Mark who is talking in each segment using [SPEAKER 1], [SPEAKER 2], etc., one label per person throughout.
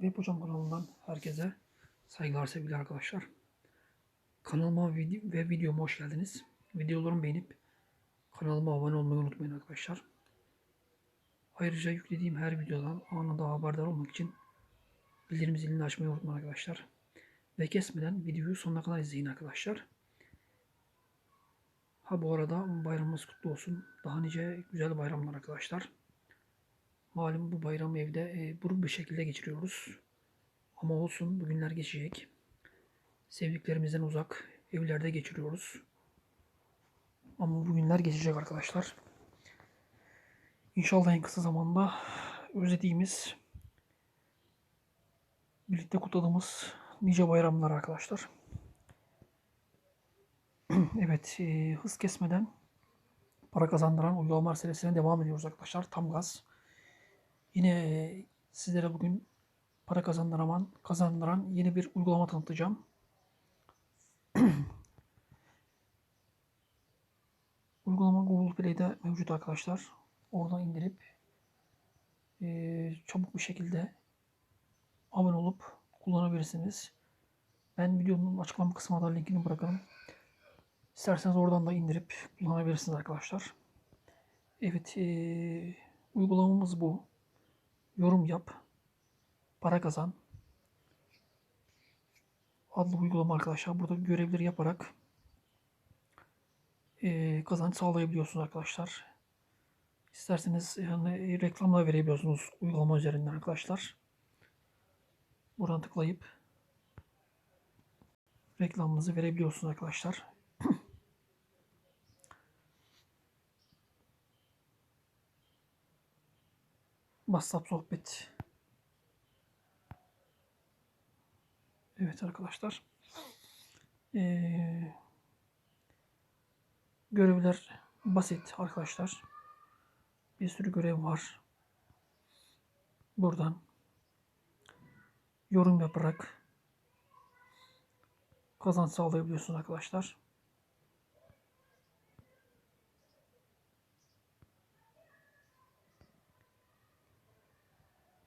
[SPEAKER 1] Web Hocam kanalından herkese saygılar sevgili arkadaşlar. Kanalıma ve videoma hoş geldiniz. Videolarımı beğenip kanalıma abone olmayı unutmayın arkadaşlar. Ayrıca yüklediğim her videodan anında haberdar olmak için bildirim zilini açmayı unutmayın arkadaşlar. Ve kesmeden videoyu sonuna kadar izleyin arkadaşlar. Ha bu arada bayramımız kutlu olsun. Daha nice güzel bayramlar arkadaşlar. Malum bu bayram evde e, buruk bir şekilde geçiriyoruz. Ama olsun bugünler geçecek. Sevdiklerimizden uzak evlerde geçiriyoruz. Ama bugünler geçecek arkadaşlar. İnşallah en kısa zamanda özlediğimiz, birlikte kutladığımız nice bayramlar arkadaşlar. evet, e, hız kesmeden para kazandıran uygulama serisine devam ediyoruz arkadaşlar. Tam gaz. Yine e, sizlere bugün para kazandıran, kazandıran yeni bir uygulama tanıtacağım. uygulama Google Play'de mevcut arkadaşlar. Oradan indirip e, çabuk bir şekilde abone olup kullanabilirsiniz. Ben videonun açıklama kısmına da linkini bırakırım. İsterseniz oradan da indirip kullanabilirsiniz arkadaşlar. Evet, e, uygulamamız bu. Yorum yap, para kazan adlı uygulama arkadaşlar. Burada görevleri yaparak e, kazanç sağlayabiliyorsunuz arkadaşlar. İsterseniz yani reklamla verebiliyorsunuz uygulama üzerinden arkadaşlar. Buradan tıklayıp reklamınızı verebiliyorsunuz arkadaşlar. WhatsApp sohbet. Evet arkadaşlar. Ee, görevler basit arkadaşlar. Bir sürü görev var. Buradan yorum yaparak kazanç sağlayabiliyorsunuz arkadaşlar.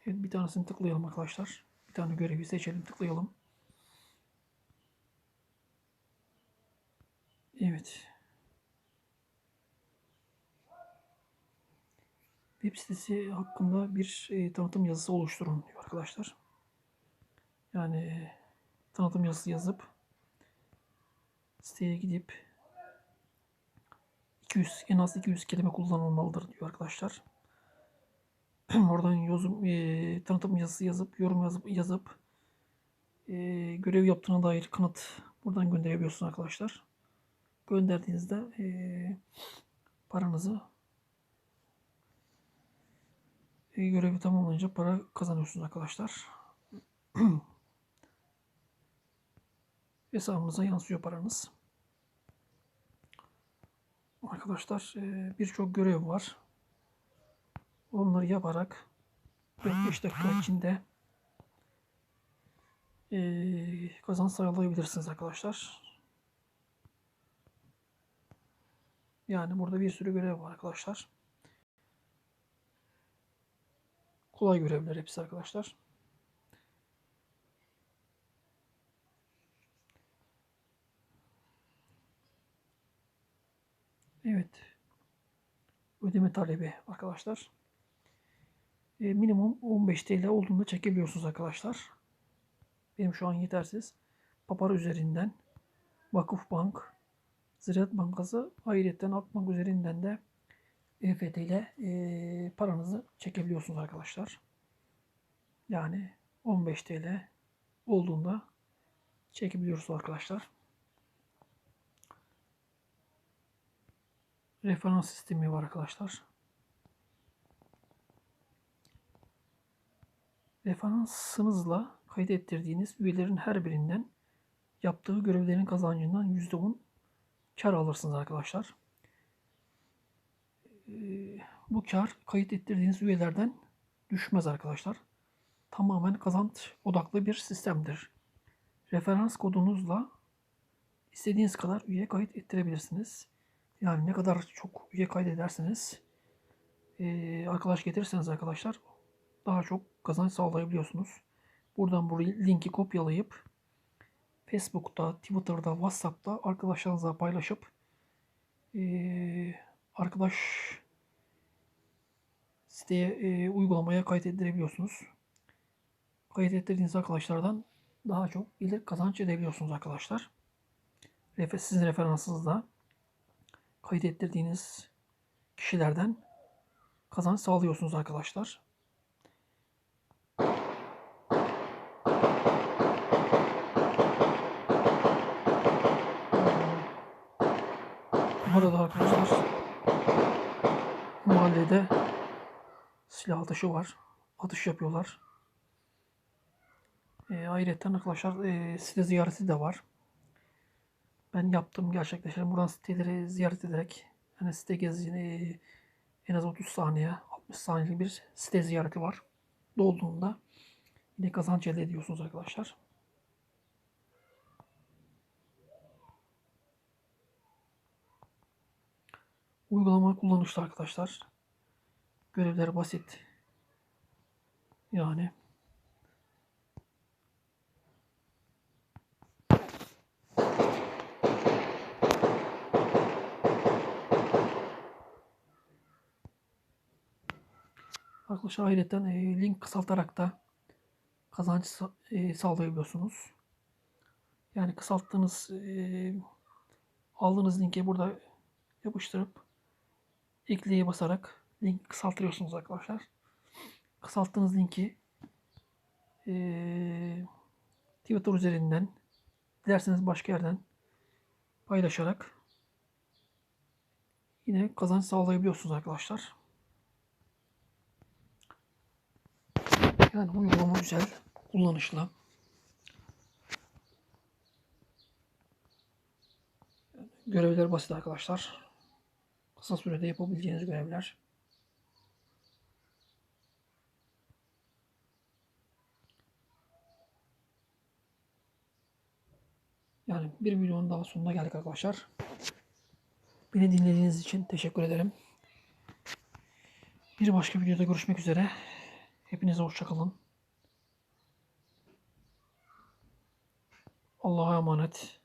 [SPEAKER 1] Evet bir tanesini tıklayalım arkadaşlar. Bir tane görevi seçelim tıklayalım. Evet. Web sitesi hakkında bir e, tanıtım yazısı oluşturun diyor arkadaşlar. Yani e, tanıtım yazısı yazıp siteye gidip 200 en az 200 kelime kullanılmalıdır diyor arkadaşlar. Oradan yazım, e, tanıtım yazısı yazıp yorum yazıp yazıp e, görev yaptığına dair kanıt buradan gönderebiliyorsunuz arkadaşlar. Gönderdiğinizde e, paranızı e, görevi tamamlayınca para kazanıyorsunuz arkadaşlar. Hesabınıza yansıyor paranız. Arkadaşlar e, birçok görev var. Onları yaparak 4-5 dakika içinde e, kazanç sağlayabilirsiniz arkadaşlar. Yani burada bir sürü görev var arkadaşlar. Kolay görevler hepsi arkadaşlar. Evet. Ödeme talebi arkadaşlar. E, minimum 15 TL olduğunda çekebiliyorsunuz arkadaşlar. Benim şu an yetersiz. Papar üzerinden Vakıfbank, Ziraat Bankası, ayrıca Akbank üzerinden de EFT ile e, paranızı çekebiliyorsunuz arkadaşlar. Yani 15 TL olduğunda çekebiliyorsunuz arkadaşlar. Referans sistemi var arkadaşlar. Referansınızla kayıt üyelerin her birinden yaptığı görevlerin kazancından %10 kar alırsınız arkadaşlar. Ee, bu kar kayıt ettirdiğiniz üyelerden düşmez arkadaşlar. Tamamen kazanç odaklı bir sistemdir. Referans kodunuzla istediğiniz kadar üye kayıt ettirebilirsiniz. Yani ne kadar çok üye kaydederseniz e, arkadaş getirirseniz arkadaşlar daha çok kazanç sağlayabiliyorsunuz. Buradan bu linki kopyalayıp Facebook'ta, Twitter'da, WhatsApp'ta arkadaşlarınızla paylaşıp eee, arkadaş siteye eee, uygulamaya kayıt ettirebiliyorsunuz. Kayıt ettirdiğiniz arkadaşlardan daha çok gelir kazanç edebiliyorsunuz arkadaşlar. Sizin referansınızda kayıt ettirdiğiniz kişilerden kazanç sağlıyorsunuz arkadaşlar. Arkadaşlar mahallede silah atışı var. Atış yapıyorlar. E, ayrıca arkadaşlar e, site ziyareti de var. Ben yaptım gerçekleştirdim. Buradan siteleri ziyaret ederek hani site gezini en az 30 saniye 60 saniyelik bir site ziyareti var. Dolduğunda yine kazanç elde ediyorsunuz arkadaşlar. Uygulama kullanışlı arkadaşlar. Görevler basit. Yani Arkadaşlar ayrıca e, link kısaltarak da kazanç e, sağlayabiliyorsunuz. Yani kısalttığınız e, aldığınız linki burada yapıştırıp ekleye basarak link kısaltıyorsunuz arkadaşlar. Kısalttığınız linki e, Twitter üzerinden dilerseniz başka yerden paylaşarak yine kazanç sağlayabiliyorsunuz arkadaşlar. Yani uygulama güzel, kullanışlı. Görevler basit arkadaşlar. Kısa sürede yapabileceğiniz görevler. Yani bir videonun daha sonuna geldik arkadaşlar. Beni dinlediğiniz için teşekkür ederim. Bir başka videoda görüşmek üzere. Hepinize hoşçakalın. Allah'a emanet.